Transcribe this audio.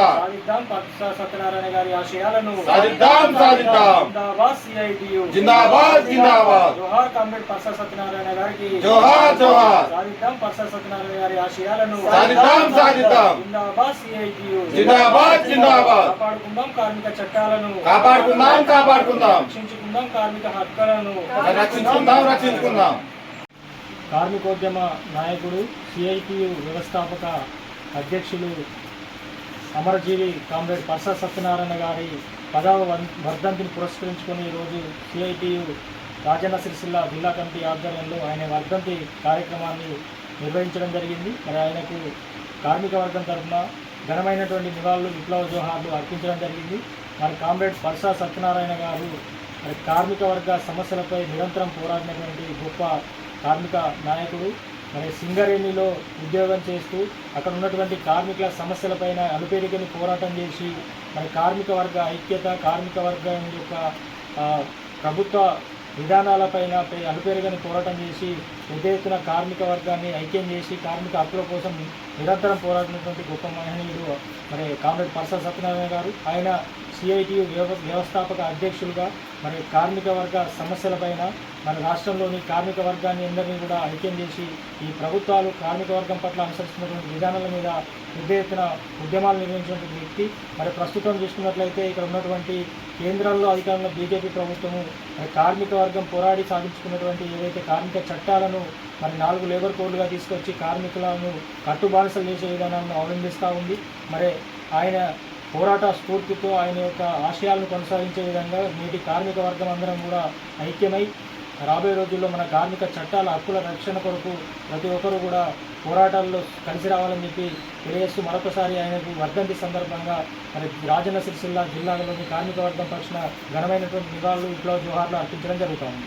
సాధిద్దాం పత్స సత్యనారాయణ గారి ఆశయాలను. సాధిద్దాం, సాధిద్దాం. జిందాబాద్ సిఐటియు. జిందాబాద్ జిందాబాద్. జోహార్ కామ్రేడ్ పత్స సత్యనారాయణ గారికి. జోహార్ జోహార్. సాధిద్దాం పత్స సత్యనారాయణ గారి ఆశయాలను. సాధిద్దాం, సాధిద్దాం. జిందాబాద్ సిఐటియు. జిందాబాద్ జిందాబాద్. కాపాడుకుందాం కార్మిక చట్టాలను. కాపాడుకుందాం కాపాడుకుందాం. రక్షించుకుందాం కార్మిక హక్కులను. రక్షించుకుందాం రక్షించుకుందాం. కార్మికోద్యమ నాయకుడు సిఐటియు వ్యవస్థాపక అధ్యక్షులు అమరజీవి కామ్రేడ్ పర్స సత్యనారాయణ గారి పదవ వర్ధంతిని పురస్కరించుకొని ఈరోజు సిఐటియు రాజన్న సిరిసిల్ల జిల్లా కమిటీ ఆధ్వర్యంలో ఆయన వర్ధంతి కార్యక్రమాన్ని నిర్వహించడం జరిగింది. మరి ఆయనకు కార్మిక వర్గం తరఫున ఘనమైనటువంటి నివాళులు విప్లవ జోహార్లు అర్పించడం జరిగింది. మరి కామ్రేడ్ పర్స సత్యనారాయణ గారు మరి కార్మిక వర్గ సమస్యలపై నిరంతరం పోరాడినటువంటి గొప్ప కార్మిక నాయకుడు. మరి సింగరేణిలో ఉద్యోగం చేస్తూ అక్కడ ఉన్నటువంటి కార్మికుల సమస్యలపైన అనుపేరికని పోరాటం చేసి మరి కార్మిక వర్గ ఐక్యత కార్మిక వర్గం యొక్క ప్రభుత్వ విధానాలపైన పై- పోరాటం చేసి పెద్ద ఎత్తున కార్మిక వర్గాన్ని ఐక్యం చేసి కార్మిక హక్కుల కోసం నిరంతరం పోరాడినటువంటి గొప్ప మహనీయుడు మరి కామ్రేడ్ పర్స సత్యనారాయణ గారు. ఆయన సిఐటియు వ్యవ వ్యవస్థాపక అధ్యక్షులుగా మరి కార్మిక వర్గ సమస్యలపైన మన రాష్ట్రంలోని కార్మిక వర్గాన్ని అందరినీ కూడా ఐక్యం చేసి ఈ ప్రభుత్వాలు కార్మిక వర్గం పట్ల అనుసరిస్తున్నటువంటి విధానాల మీద పెద్ద ఎత్తున ఉద్యమాలు నిర్వహించినటువంటి వ్యక్తి. మరి ప్రస్తుతం చూసుకున్నట్లయితే ఇక్కడ ఉన్నటువంటి కేంద్రాల్లో అధికారంలో బీజేపీ ప్రభుత్వము మరి కార్మిక వర్గం పోరాడి సాధించుకున్నటువంటి ఏవైతే కార్మిక చట్టాలను మరి నాలుగు లేబర్ కోడ్లుగా తీసుకొచ్చి కార్మికులను కట్టుబానిసలు చేసే విధానాలను అవలంబిస్తూ ఉంది. మరి ఆయన పోరాట స్ఫూర్తితో ఆయన యొక్క ఆశయాలను కొనసాగించే విధంగా నేటి కార్మిక వర్గం అందరం కూడా ఐక్యమై రాబోయే రోజుల్లో మన కార్మిక చట్టాల హక్కుల రక్షణ కొరకు ప్రతి ఒక్కరూ కూడా పోరాటాల్లో కలిసి రావాలని చెప్పి తెలియజేస్తూ మరొకసారి ఆయనకు వర్ధంతి సందర్భంగా మరి రాజన్న సిరిసిల్ల జిల్లాలోని కార్మిక వర్గం పక్షాన ఘనమైనటువంటి నివాళులు విప్లవ జోహార్లు అర్పించడం జరుగుతోంది